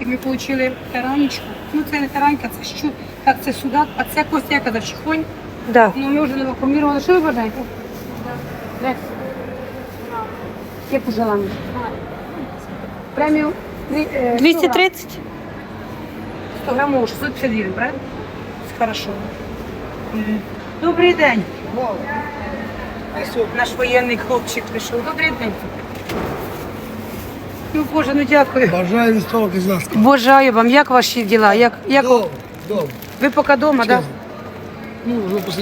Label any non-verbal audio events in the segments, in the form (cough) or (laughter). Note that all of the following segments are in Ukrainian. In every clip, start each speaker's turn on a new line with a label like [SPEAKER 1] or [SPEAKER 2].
[SPEAKER 1] І ми отримали таранечку. Ну це не таранька, це що, так це судак, а це Костя, я казав, чихонь.
[SPEAKER 2] Да.
[SPEAKER 1] Ну ми вже не вакуумірували. Що ви бажаєте? Да. Яку желання? Премію три- е, 100 грам.
[SPEAKER 2] 230?
[SPEAKER 1] 100 грамів 650 гривень, правильно? Хорошо. Добрий день. Наш воєнний хлопчик прийшов. Добрий день. Ну, Боже, ну дякую.
[SPEAKER 3] Бажаю військового козацтва.
[SPEAKER 1] Бажаю вам, як ваші діла? Як, як...
[SPEAKER 3] Дом, дом.
[SPEAKER 1] Ви поки вдома, так? Да?
[SPEAKER 3] Ну, вже.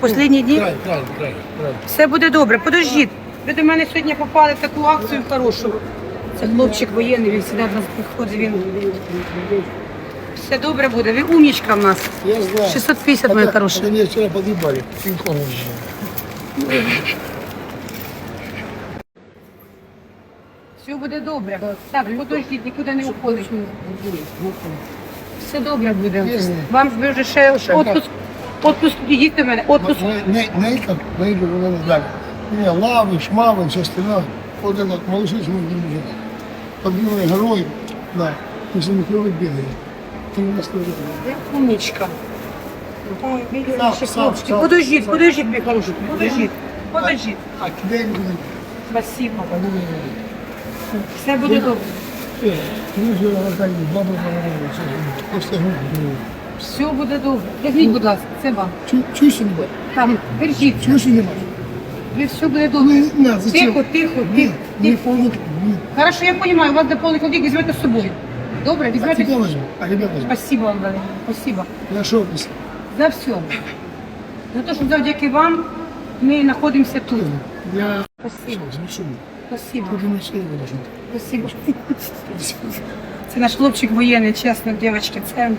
[SPEAKER 1] Останні дні?
[SPEAKER 3] Край, край, край, край.
[SPEAKER 1] Все буде добре. Подождіть. Ви до мене сьогодні попали в таку акцію хорошу. Це хлопчик воєнний, він завжди до нас приходить. Він... Все добре буде. Ви умнічка в нас.
[SPEAKER 3] Я знаю.
[SPEAKER 1] 650, моя хороша.
[SPEAKER 3] Меня вчера подъебали. Пинг-понг. (laughs)
[SPEAKER 1] Все буде добре. Так, подождіть, нікуди не уходить. Все добре буде.
[SPEAKER 3] Ясно.
[SPEAKER 1] Вам ви вже ще отпуск. Отпуск, ідіть до мене. Отпуск.
[SPEAKER 3] Не, не это, на это вы не знали. Не, лавы, шмавы, все остальное. Вот этот малыши мы не можем. Подъемный герой, да. Если не клювы бедные. Ты не скажи.
[SPEAKER 1] Ви умнічка. Ой, бідні
[SPEAKER 3] Сам,
[SPEAKER 1] наші
[SPEAKER 3] сам,
[SPEAKER 1] хлопчики.
[SPEAKER 3] сам.
[SPEAKER 1] Подождіть, подождіть, мій хороший. Подождіть. Подождіть.
[SPEAKER 3] А тебя не знаю.
[SPEAKER 1] Спасибо.
[SPEAKER 3] Ну, не
[SPEAKER 1] Все буде добре.
[SPEAKER 3] Ну, ну,
[SPEAKER 1] Все буде добре. Візьміть, будь ласка, це вам.
[SPEAKER 3] чу- чуешь не?
[SPEAKER 1] Там, держіть.
[SPEAKER 3] Чуешь не?
[SPEAKER 1] Ви все буде добре.
[SPEAKER 3] Ну.
[SPEAKER 1] Тихо, тихо, тихо.
[SPEAKER 3] не
[SPEAKER 1] тихо. Хорошо, я розумію, у вас до повний візьмете з собою. Добре, візьмете.
[SPEAKER 3] а возьму.
[SPEAKER 1] Спасибо вам, велике. Спасибо.
[SPEAKER 3] Шо писал?
[SPEAKER 1] За все. За те, що завдяки вам ми знаходимося тут.
[SPEAKER 3] Я
[SPEAKER 1] Спасибо. Спасибо. Спасибо. (laughs) Це наш хлопчик воєнний, чесно, дівчатки. Це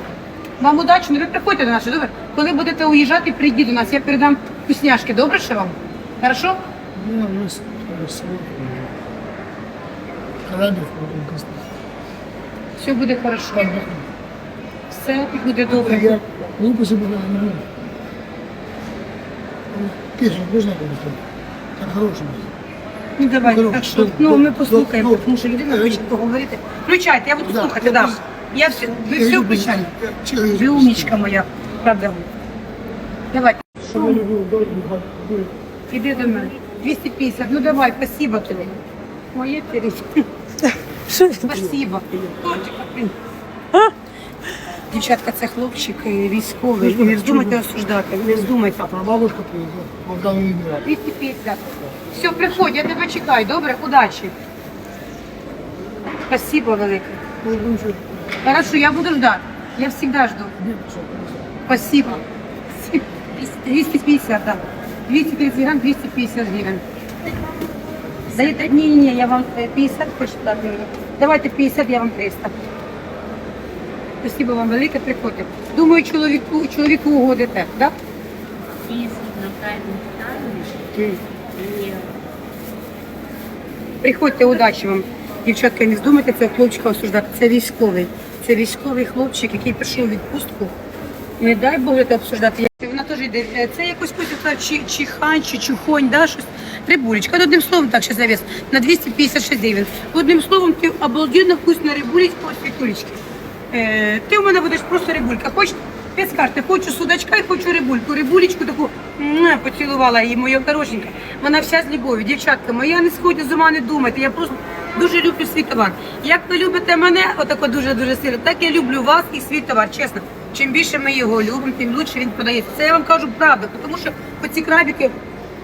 [SPEAKER 1] вам удачі, ну ви приходьте до нас, добре? Коли будете уїжджати, прийдіть до нас, я передам вкусняшки. Добре ще вам? Хорошо?
[SPEAKER 3] Ну, у нас
[SPEAKER 1] Все буде хорошо. Все буде добре.
[SPEAKER 3] Я спасибо, да, не буду. Песню можно будет? Так хороший.
[SPEAKER 1] Ну давайте,
[SPEAKER 3] Ну,
[SPEAKER 1] так що,
[SPEAKER 3] ну,
[SPEAKER 1] ну ми
[SPEAKER 3] ну,
[SPEAKER 1] послухаємо,
[SPEAKER 3] ну,
[SPEAKER 1] тому що людина
[SPEAKER 3] ну,
[SPEAKER 1] хоче поговорити. Включайте, я буду слухати, да. Я все, ви все
[SPEAKER 3] человек.
[SPEAKER 1] Ви умничка моя, правда. Давай, іди до мене. 250, ну давай, спасибо тобі. Моє перед. Спасибо. Тортика, блін. Дівчатка, це хлопчик е, військовий. Не вздумайте осуждати, не вздумайте.
[SPEAKER 3] Бабушка не.
[SPEAKER 1] 250. Все, приходь, я тебе чекаю. Добре, удачі. Спасибо велике. Хорошо, я буду ждать. Я всегда жду. Спасибо. 250, да. 230 грамм, 250 гривен. Даєте? Ні, ні, ні, я вам е, 50 хочу дати. Давайте 50, я вам 300. Спасибо вам велике, приходьте. Думаю, чоловіку, чоловіку угодите, так?
[SPEAKER 4] На питании, и
[SPEAKER 1] Приходьте, удачі вам. Дівчатка, не здумайте цього хлопчика осуждати. Це військовий. Це військовий хлопчик, який прийшов у відпустку. Не дай Боже це обсуждати. Вона теж йде. Е, Це якось чи, чи хань, чи чухонь, да, щось. Рибулечка. Ну, Одним словом, так ще завес. На 256 гривень. Одним словом, ти обалденно вкусна рибулечка, ось світулечки. Е, ти у мене будеш просто рибулька. Хоч без карти, хочу судачка і хочу рибульку. Рибулечку таку м, поцілувала її, моя хорошенька. Вона вся з любов'ю. Дівчатка, моя не сходять з ума, не думайте. Я просто дуже люблю свій товар. Як ви любите мене, отако дуже-дуже сильно, так я люблю вас і свій товар, чесно. Чим більше ми його любимо, тим лучше він подається. Це я вам кажу правду, тому що оці крабики,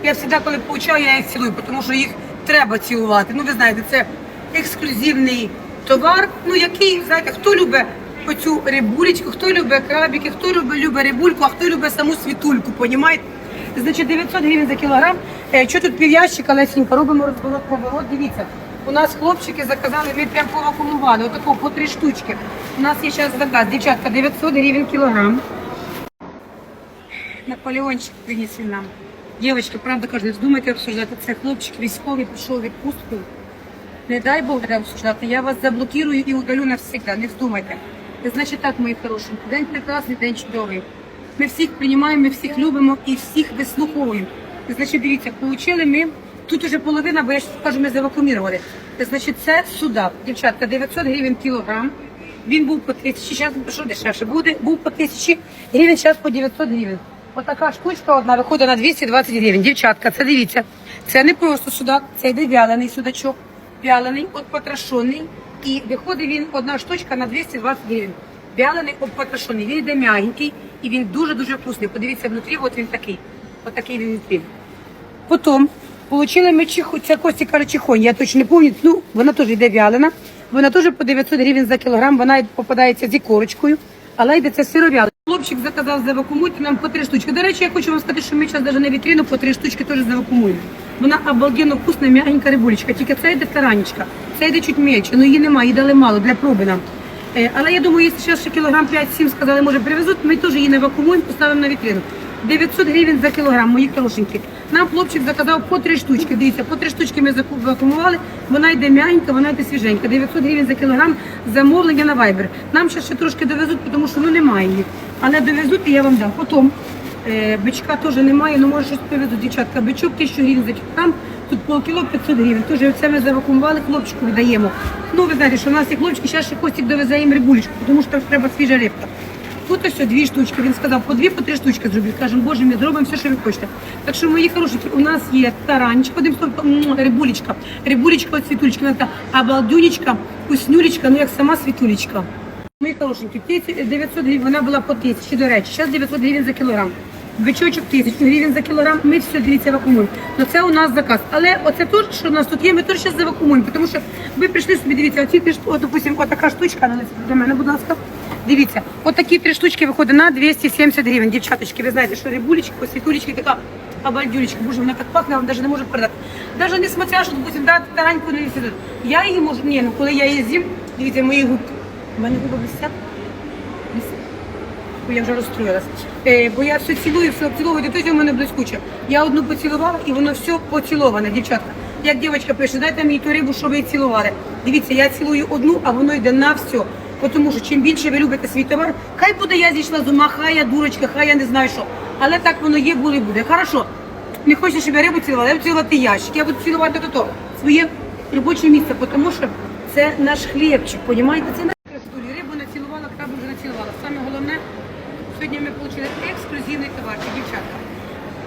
[SPEAKER 1] я завжди, коли получаю, я їх цілую, тому що їх треба цілувати. Ну, ви знаєте, це ексклюзивний товар, ну який, знаєте, хто любить оцю рибулечку, хто любить крабики, хто любить, любить рибульку, а хто любить саму світульку, понімаєте? Значить, 900 гривень за кілограм. Е, Що тут пів'ящика, Лесінька, робимо розворот, поворот. Дивіться, у нас хлопчики заказали, ми прям повакумували, отако по три штучки. У нас є зараз заказ, дівчатка, 900 гривень кілограм. Наполеончик принесли нам. Дівчатки, правда кажу, не вздумайте обсуждати. Це хлопчик військовий пішов відпустку. Не дай Бог обсуждати. Я вас заблокирую і удалю навсегда. Не вздумайте. Значить так, мої хороші, день прекрасний, день чудовий. Ми всіх приймаємо, ми всіх любимо і всіх вислуховуємо. Значить, дивіться, получили ми. Тут уже половина, бо я ж кажу, ми завакумірували. Значить, це судак. Дівчатка, 900 гривень кілограм. Він був по тисячі, зараз що дешевше буде, був по тисячі гривень, зараз по 900 гривень. Отака штучка одна виходить на 220 гривень. Дівчатка, це дивіться. Це не просто судак, це йде вялений судачок, вялений, от потрошений. І виходить він одна штучка на 220 гривень. Вялений, от потрошений. Він йде м'ягенький і він дуже-дуже вкусний. Подивіться внутрі, от він такий. Отакий він внутрі. Потім отримали ми чиху, це Кості чихонь, я точно не пам'ятаю, ну вона теж йде вялена, вона теж по 900 гривень за кілограм, вона попадається зі корочкою, але йде це сировяле. Хлопчик заказав завакумуйте нам по три штучки. До речі, я хочу вам сказати, що ми зараз навіть на вітрину по три штучки теж завакумуємо. Вона обалденно вкусна, м'ягенька рибулечка, тільки це йде таранечка, це йде чуть мельче, ну її немає, її дали мало для проби нам. Е, Але я думаю, якщо ще кілограм 5-7 сказали, може привезуть, ми теж її не вакуумуємо, поставимо на вітрину. 900 гривень за кілограм, мої хорошенькі. Нам хлопчик заказав по три штучки. Дивіться, по три штучки ми заку- вакуумували. Вона йде м'ягенька, вона йде свіженька. 900 гривень за кілограм замовлення на Viber. Нам ще, ще трошки довезуть, тому що ну немає їх. Але довезуть і я вам дам. Потім бичка теж немає, ну може щось привезуть, дівчатка. Бичок 1000 гривень за кілограм. Тут полкіло 500 гривень. Тож це ми завакуумували, хлопчику віддаємо. Ну ви знаєте, що в нас є хлопчики, зараз ще Костік довезе їм рибулечку, тому що там треба свіжа рибка. Тут ось дві штучки. Він сказав, по дві, по три штучки зробіть. Кажемо, боже, ми зробимо все, що ви хочете. Так що, мої хорошенькі, у нас є таранчик, одним словом, рибулечка. Рибулечка от світулечки, вона така обалдюнечка, вкуснюлечка, ну як сама світулечка. Мої хорошенькі, птиці 900 гривень, вона була по тисячі, до речі, зараз 900 гривень за кілограм. Бичочок 1000 гривень за кілограм, ми все, дивіться, вакуумуємо. Ну це у нас заказ. Але оце те, що у нас тут є, ми теж зараз завакуумуємо, тому що ви прийшли собі, дивіться, оці три от, допустим, отака штучка, ну, до мене, будь ласка. Дивіться, от такі три штучки виходить на 270 гривень. Дівчаточки, ви знаєте, що рибулечка, світулечка така обалдюлечка. Боже, вона так пахне, я вам навіть не можу передати. Навіть не смотря, що, допустим, да, тараньку не. Я її можу, ні, ну коли я її з'їм, дивіться, мої губки. У мене губи блестять. Бо я вже розстроїлась. Е, бо я все цілую, все обціловую, дитина в мене блискуче. Я одну поцілувала і воно все поціловане, дівчатка. Як дівчинка пише, дайте мені ту рибу, щоб ви її цілували. Дивіться, я цілую одну, а воно йде на все. Тому що чим більше ви любите свій товар, хай буде я зійшла з ума, хай я дурочка, хай я не знаю що. Але так воно є, було і буде. Хорошо. Не хочеш, щоб я рибу цілувала, я буду цілувати ящик. Я буду цілувати то, то своє робоче місце, тому що це наш хлібчик, наш красотулі. Рибу націлувала, крабу вже націлувала. Саме головне, сьогодні ми отримали ексклюзивний товар, дівчатка.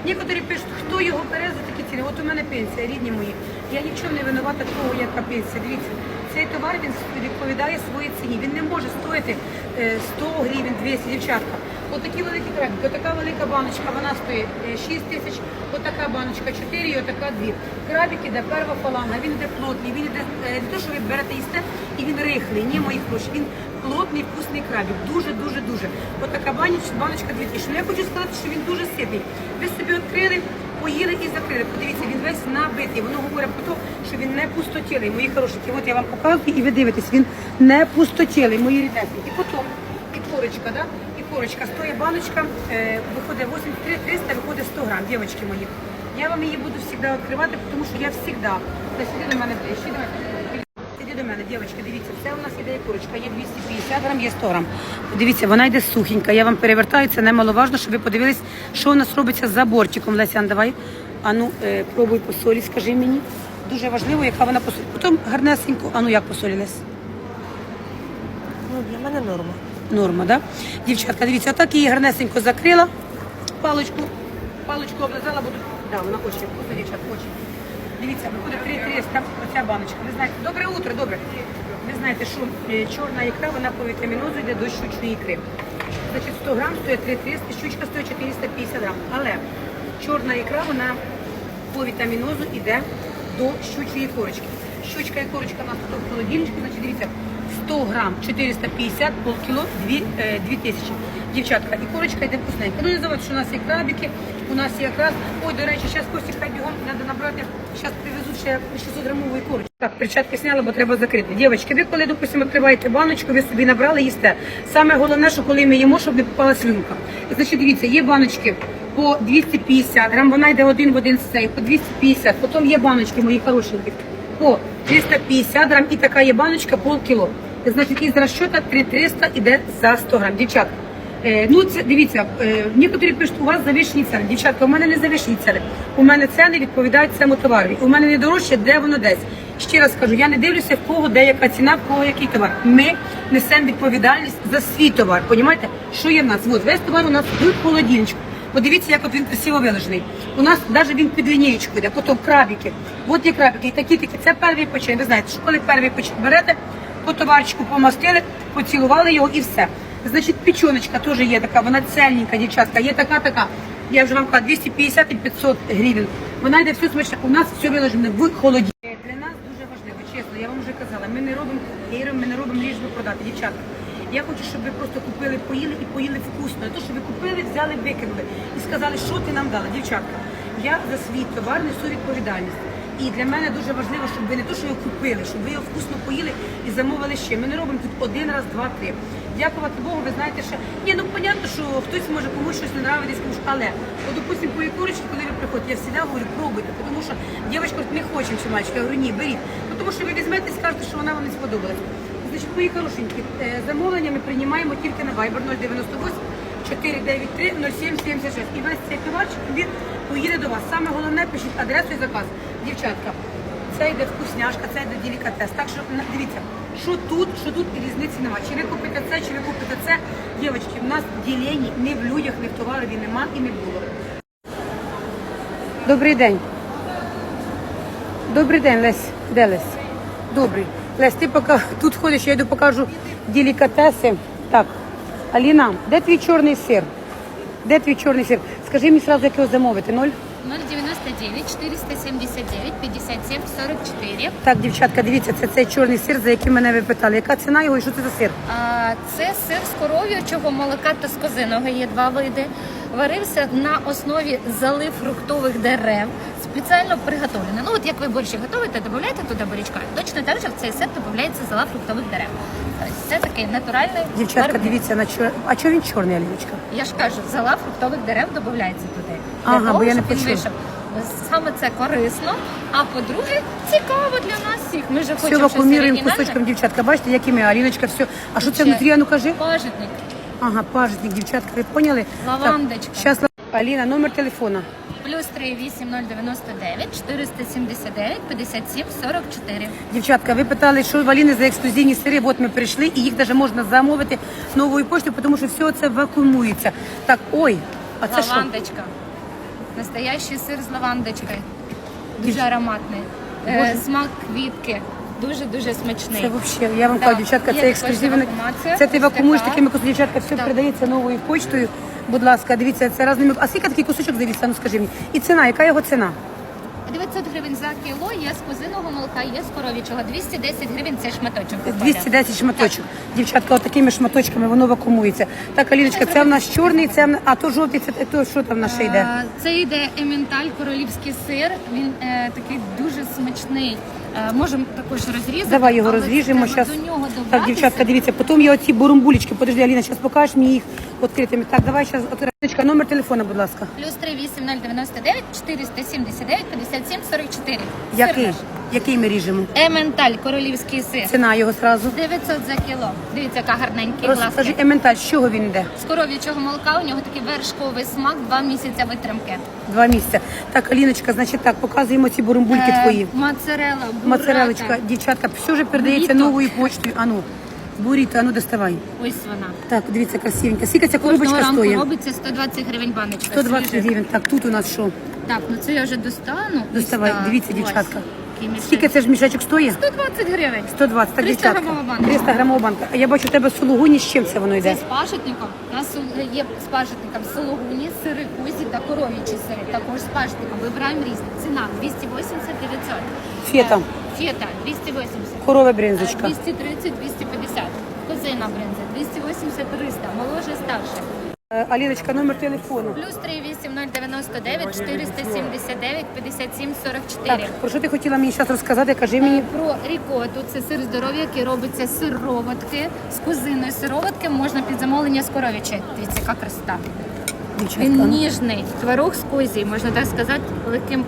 [SPEAKER 1] Некоторі пишуть, хто його бере за такі ціни. От у мене пенсія, рідні мої. Я нічого не винувата того, яка пенсія. Дивіться, цей товар він відповідає своїй ціні. Він не може стоїти е, 100 гривень, 200, дівчатка. От такі великі крабики, отака велика баночка, вона стоїть е, 6 тисяч, отака баночка 4 і отака 2. Крабик іде перва фаланга, він іде плотний, він іде е, не те, що ви берете їсте, і він рихлий, ні, мої гроші. Він плотний, вкусний крабик. Дуже, дуже, дуже. Отака баночка, баночка 2000. Ну я хочу сказати, що він дуже ситний. Ви собі відкрили, поїли і закрили. Подивіться, він весь набитий. Воно говорить про те, що він не пустотілий. Мої хорошенькі, от я вам показую, і ви дивитесь, він не пустотілий, мої ріднесенькі. І потім і корочка, да? І корочка. Стоїть баночка, е, виходить 83 300, виходить 100 грам, дівчатки мої. Я вам її буду завжди відкривати, тому що я завжди. Сиди до мене ближче, давай. До мене, дівчатка, дивіться, це у нас іде курочка, є 250 грам, є 100 грам. Дивіться, вона йде сухенька. Я вам перевертаю, це немаловажно, щоб ви подивились, що у нас робиться за бортиком. Лесян, давай. А ну, е, пробуй по солі, скажи мені. Дуже важливо, яка вона по солі. Потім гарнесенько, а ну як по солі, Лесь?
[SPEAKER 2] Ну, для мене норма.
[SPEAKER 1] Норма, да? Дівчатка, дивіться, отак її гарнесенько закрила, паличку, паличку облизала, буду. Да, вона хоче, вкусно, дівчат, хоче. Дивіться, виходить 3300, оця баночка. Ви знаєте, добре утро, добре. Ви знаєте, що е, чорна ікра, вона по вітамінозу йде до щучної ікри. Значить, 100 грам стоїть 3300, щучка стоїть 450 грам. Але чорна ікра, вона по вітамінозу йде до щучої корочки. Щучка і корочка у нас тут в холодильничку, значить, дивіться, 100 грам 450, полкіло 2, е, 2000. Дівчатка, і корочка йде вкусненька. Ну не забудьте, що у нас є крабики, у нас якраз. Ой, до речі, зараз Костік хай бігом треба набрати. Зараз привезуть ще 600 грамової корочки. Так, перчатки сняла, бо треба закрити. Дівчатки, ви коли, допустимо, відкриваєте баночку, ви собі набрали, їсте. Саме головне, що коли ми їмо, щоб не попала слюнка. Значить, дивіться, є баночки по 250 грам, вона йде один в один з цей, по 250. Потім є баночки, мої хорошенькі, по 350 грам і така є баночка полкіло. Значить, із розчота 3300 іде за 100 грам. Дівчатка, ну, це дивіться, е, некоторі пишуть, у вас завищені ціни. Дівчатка, у мене не завищені ціни. У мене ціни відповідають цьому товарові. У мене не дорожче, де воно десь. Ще раз кажу, я не дивлюся, в кого де яка ціна, в кого який товар. Ми несемо відповідальність за свій товар. Понімаєте, що є в нас? От весь товар у нас в холодильничку. Подивіться, як от він красиво виложений. У нас навіть він під лінієчкою йде, потім крабики. От є крабики, і такі такі. Це перший почин. Ви знаєте, що коли перший почин берете, по товарчику помастили, поцілували його і все. Значить, печоночка теж є така, вона цельненька, дівчатка, є така, така. Я вже вам кажу, 250 і 500 гривень. Вона йде все смачно. У нас все виложене в холоді. Для нас дуже важливо, чесно, я вам вже казала, ми не робимо гейром, ми не робимо ліжби продати, дівчатка. Я хочу, щоб ви просто купили, поїли і поїли вкусно. Не то, що ви купили, взяли, викинули і сказали, що ти нам дала, дівчатка. Я за свій товар несу відповідальність. І для мене дуже важливо, щоб ви не то, що його купили, щоб ви його вкусно поїли і замовили ще. Ми не робимо тут один раз, два, три. Дякувати Богу, ви знаєте, що ні, ну понятно, що хтось може комусь щось не нравитись, комусь, але от, допустим, по ікорочці, коли ви приходите, я завжди говорю, пробуйте, тому що говорить, не хочемо чи мальчика. Я говорю, ні, беріть. Ну, тому що ви візьмете і скажете, що вона вам не сподобалась. Значить, мої хорошенькі, е, замовлення ми приймаємо тільки на Viber 098 493 0776. І весь цей товарчик він поїде до вас. Саме головне, пишіть адресу і заказ. Дівчатка, це йде вкусняшка, це йде делікатес. Так що дивіться, що тут, що тут і різниці немає. Чи ви купите це, чи ви купите це. Дівчатки, в нас ділені ні в людях, ні в товарові нема і не було. Добрий день. Добрий день, Лесь. Де Лесь? Добрий. Лесь, ти поки тут ходиш, я йду покажу делікатеси. Так, Аліна, де твій чорний сир? Де твій чорний сир? Скажи мені одразу, як його замовити. Ноль?
[SPEAKER 2] 099 479 57 44.
[SPEAKER 1] Так, дівчатка, дивіться, це цей чорний сир, за який мене ви питали. Яка ціна його і що це за сир?
[SPEAKER 2] А, Це сир з коров'ячого молока та з козиного. Є два види. Варився на основі зали фруктових дерев. Спеціально приготовлений. Ну от як ви більше готуєте, додаєте туди бурячка. Точно так же в цей сир додається зала фруктових дерев. Тобто Це такий натуральний.
[SPEAKER 1] Дівчатка,
[SPEAKER 2] барбекю.
[SPEAKER 1] дивіться на чор... А чого він чорний, Аліночка?
[SPEAKER 2] Я ж кажу, зала фруктових дерев додається
[SPEAKER 1] Ага,
[SPEAKER 2] того,
[SPEAKER 1] бо я не
[SPEAKER 2] щоб він
[SPEAKER 1] почула.
[SPEAKER 2] вийшов. Саме це корисно. А по-друге, цікаво для нас всіх. Ми ж
[SPEAKER 1] Все
[SPEAKER 2] хочемо щось
[SPEAKER 1] вакууміруємо
[SPEAKER 2] оригінальне.
[SPEAKER 1] кусочком, дівчатка. Бачите, які ми, Аліночка, все. А що це
[SPEAKER 2] Ще
[SPEAKER 1] внутрі, а ну кажи?
[SPEAKER 2] Пажитник.
[SPEAKER 1] Ага, пажитник, дівчатка, ви поняли?
[SPEAKER 2] Лавандочка.
[SPEAKER 1] Зараз, Аліна, номер телефона.
[SPEAKER 2] Плюс 38099 479 57 44.
[SPEAKER 1] Дівчатка, ви питали, що в Аліни за ексклюзивні сири. От ми прийшли, і їх навіть можна замовити новою поштою, тому що все це вакуумується. Так, ой, а це що?
[SPEAKER 2] Лавандочка. Настоящий сир з лавандочкою. Дуже ароматний. Е, смак квітки. Дуже-дуже смачний.
[SPEAKER 1] Це взагалі, я вам
[SPEAKER 2] Да,
[SPEAKER 1] кажу, дівчатка, це
[SPEAKER 2] ексклюзивна.
[SPEAKER 1] Це ти вакуумуєш такими кусочками, дівчатка, все
[SPEAKER 2] да.
[SPEAKER 1] передається новою почтою. Будь ласка, дивіться, це разними. А скільки такий кусочок дивіться, Ну скажи мені. І ціна, яка його ціна?
[SPEAKER 2] 900 гривень за кіло, є з козиного молока, є з коров'ячого. 210 гривень це шматочок. виходить.
[SPEAKER 1] 210 шматочок. Дівчатка, отакими шматочками воно вакуумується. Так, Аліночка, це в нас чорний, це в нас, а то жовтий, це то що там в нас ще йде?
[SPEAKER 2] Це йде ементаль, королівський сир. Він е, такий дуже смачний. Е, можемо також розрізати.
[SPEAKER 1] Давай його
[SPEAKER 2] але
[SPEAKER 1] розріжемо
[SPEAKER 2] треба. До нього
[SPEAKER 1] Так,
[SPEAKER 2] добратися.
[SPEAKER 1] дівчатка, дивіться, потім я оці бурумбулечки. Подожди, Аліна, зараз покажеш мені їх відкритими. Так, давай зараз Аліночка, номер телефона, будь ласка.
[SPEAKER 2] Плюс 38099 479 57 44.
[SPEAKER 1] Який?
[SPEAKER 2] Сир наш.
[SPEAKER 1] Який ми ріжемо?
[SPEAKER 2] Ементаль, королівський сир.
[SPEAKER 1] Ціна його зразу.
[SPEAKER 2] 900 за кіло. Дивіться, яка гарненький
[SPEAKER 1] Розкажи,
[SPEAKER 2] глазки.
[SPEAKER 1] ементаль, з чого він йде?
[SPEAKER 2] З коров'ячого молока у нього такий вершковий смак, два місяці витримки.
[SPEAKER 1] Два місяці. Так, Аліночка, значить так, показуємо ці бурумбульки
[SPEAKER 2] Е,
[SPEAKER 1] твої.
[SPEAKER 2] Моцарела, бурата.
[SPEAKER 1] Моцарелочка, дівчатка, все вже передається
[SPEAKER 2] Буріто.
[SPEAKER 1] новою почтою. Ану, буріто, ану доставай.
[SPEAKER 2] Ось вона.
[SPEAKER 1] Так, дивіться, красивенька. Скільки ця
[SPEAKER 2] Кожного
[SPEAKER 1] коробочка
[SPEAKER 2] ранку
[SPEAKER 1] стоїть?
[SPEAKER 2] робиться 120 гривень баночка.
[SPEAKER 1] 120
[SPEAKER 2] свіжих.
[SPEAKER 1] гривень. Так, тут у нас що?
[SPEAKER 2] Так, ну це я вже достану. Ось
[SPEAKER 1] Доставай,
[SPEAKER 2] так,
[SPEAKER 1] дивіться,
[SPEAKER 2] ось.
[SPEAKER 1] дівчатка.
[SPEAKER 2] Який мішечок.
[SPEAKER 1] Скільки це ж мішечок стоїть?
[SPEAKER 2] 120 гривень.
[SPEAKER 1] 120, так,
[SPEAKER 2] 300
[SPEAKER 1] дівчатка.
[SPEAKER 2] грамова банка.
[SPEAKER 1] 300 грамова банка. А я бачу, у тебе сулугуні, з чим це воно йде?
[SPEAKER 2] Це з пашетником. У нас є з пашетником сологуні, сири кузі та коров'ячі сири. Також з пашетником. Вибираємо різні. Ціна 280 900.
[SPEAKER 1] Фета.
[SPEAKER 2] Е, Фета 280.
[SPEAKER 1] Корова
[SPEAKER 2] Е,
[SPEAKER 1] бринзочка.
[SPEAKER 2] 230 250. Козина бринза 280 300. Моложе старше.
[SPEAKER 1] Е, Аліночка, номер телефону.
[SPEAKER 2] Плюс 38099 479 57 44.
[SPEAKER 1] Так, про що ти хотіла мені зараз розказати? Кажи мені.
[SPEAKER 2] Про рікоту це сир здоров'я, який робиться з сироватки з кузиною сироватки. Можна під замовлення з коров'ячої. Дивіться, яка красота.
[SPEAKER 1] Дівчатка,
[SPEAKER 2] Він
[SPEAKER 1] ну.
[SPEAKER 2] ніжний, творог з козі, можна так сказати, легким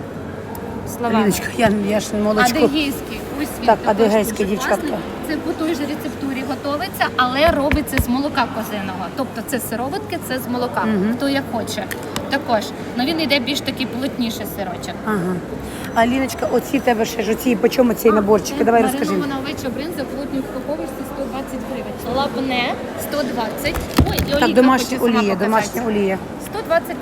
[SPEAKER 2] словами.
[SPEAKER 1] Ліночка, я, я ж молочко.
[SPEAKER 2] Адегейський, ось він
[SPEAKER 1] Так,
[SPEAKER 2] також дуже
[SPEAKER 1] дівчатка.
[SPEAKER 2] класний. Це по той же рецептурі готовиться, але робиться з молока козиного. Тобто це сироватки, це з молока. Хто як хоче. Також. Ну він йде більш такий плотніший сирочок.
[SPEAKER 1] Ага. А Ліночка, оці в тебе ще ж оці, по чому ці наборчики? Давай розкажи.
[SPEAKER 2] Маринована овеча бринза в плотній упаковочці 120 гривень. Лапне 120. Ой, і олійка
[SPEAKER 1] Так, домашня
[SPEAKER 2] хочу сама
[SPEAKER 1] олія,
[SPEAKER 2] показати.
[SPEAKER 1] домашня олія.
[SPEAKER 2] 120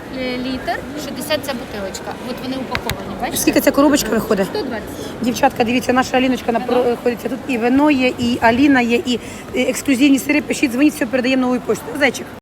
[SPEAKER 2] літр, 60 ця бутилочка. От вони упаковані?
[SPEAKER 1] Скільки ця коробочка виходить?
[SPEAKER 2] 120.
[SPEAKER 1] Дівчатка, дивіться, наша Аліночка знаходиться тут і вино є, і Аліна є, і е, ексклюзивні сири. Пишіть, дзвоніть, все передаємо новою поштою. Зайчик.